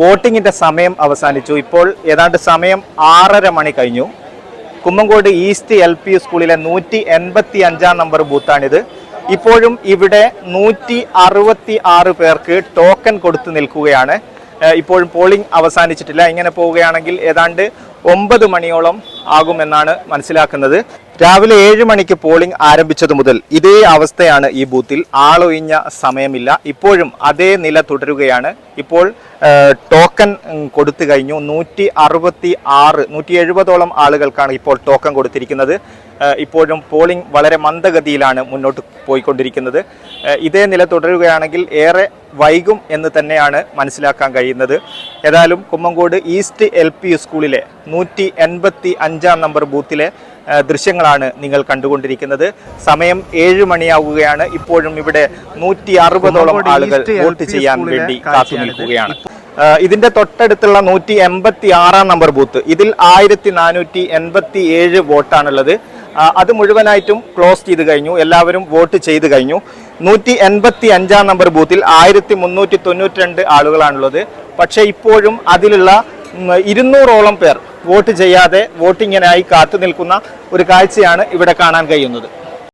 വോട്ടിങ്ങിന്റെ സമയം അവസാനിച്ചു. ഇപ്പോൾ ഏതാണ്ട് സമയം ആറര മണി കഴിഞ്ഞു. കുമ്മങ്കോട് ഈസ്റ്റ് എൽ പി സ്കൂളിലെ നൂറ്റി എൺപത്തി അഞ്ചാം നമ്പർ ബൂത്താണിത്. ഇപ്പോഴും ഇവിടെ നൂറ്റി അറുപത്തി ആറ് പേർക്ക് ടോക്കൺ കൊടുത്തു നിൽക്കുകയാണ്. ഇപ്പോഴും പോളിംഗ് അവസാനിച്ചിട്ടില്ല. ഇങ്ങനെ പോവുകയാണെങ്കിൽ ഏതാണ്ട് ഒമ്പത് മണിയോളം ആകുമെന്നാണ് മനസ്സിലാക്കുന്നത്. രാവിലെ ഏഴ് മണിക്ക് പോളിംഗ് ആരംഭിച്ചതു മുതൽ ഇതേ അവസ്ഥയാണ് ഈ ബൂത്തിൽ ആളൊഴിഞ്ഞ സമയമില്ല. ഇപ്പോഴും അതേ നില തുടരുകയാണ്. ഇപ്പോൾ ടോക്കൺ കൊടുത്തു കഴിഞ്ഞു. നൂറ്റി അറുപത്തി ആറ് നൂറ്റി എഴുപതോളം ആളുകൾക്കാണ് ഇപ്പോൾ ടോക്കൺ കൊടുത്തിരിക്കുന്നത്. ഇപ്പോഴും പോളിംഗ് വളരെ മന്ദഗതിയിലാണ് മുന്നോട്ട് പോയിക്കൊണ്ടിരിക്കുന്നത്. ഇതേ നില തുടരുകയാണെങ്കിൽ ഏറെ വൈകും എന്ന് തന്നെയാണ് മനസ്സിലാക്കാൻ കഴിയുന്നത്. ഏതായാലും കുമ്മങ്കോട് ഈസ്റ്റ് എൽ സ്കൂളിലെ നൂറ്റി നമ്പർ ബൂത്തിലെ ഏഹ്, ദൃശ്യങ്ങളാണ് നിങ്ങൾ കണ്ടുകൊണ്ടിരിക്കുന്നത്. സമയം ഏഴ് മണിയാവുകയാണ്. ഇപ്പോഴും ഇവിടെ നൂറ്റി അറുപതോളം ആളുകൾ വോട്ട് ചെയ്യാൻ വേണ്ടി കാത്തു നിൽക്കുകയാണ് ഇതിന്റെ തൊട്ടടുത്തുള്ള നൂറ്റി എൺപത്തി ആറാം നമ്പർ ബൂത്ത്. ഇതിൽ ആയിരത്തി നാനൂറ്റി എൺപത്തി ഏഴ് വോട്ടാണുള്ളത് അത് മുഴുവനായിട്ടും ക്ലോസ് ചെയ്ത് കഴിഞ്ഞു. എല്ലാവരും വോട്ട് ചെയ്ത് കഴിഞ്ഞു. നൂറ്റി എൺപത്തി അഞ്ചാം നമ്പർ ബൂത്തിൽ ആയിരത്തി മുന്നൂറ്റി തൊണ്ണൂറ്റി രണ്ട് ആളുകളാണുള്ളത്. പക്ഷേ ഇപ്പോഴും അതിലുള്ള ഇരുന്നൂറോളം പേർ വോട്ട് ചെയ്യാതെ വോട്ടിങ്ങിനായി കാത്തു നിൽക്കുന്ന ഒരു കാഴ്ചയാണ് ഇവിടെ കാണാൻ കഴിയുന്നത്.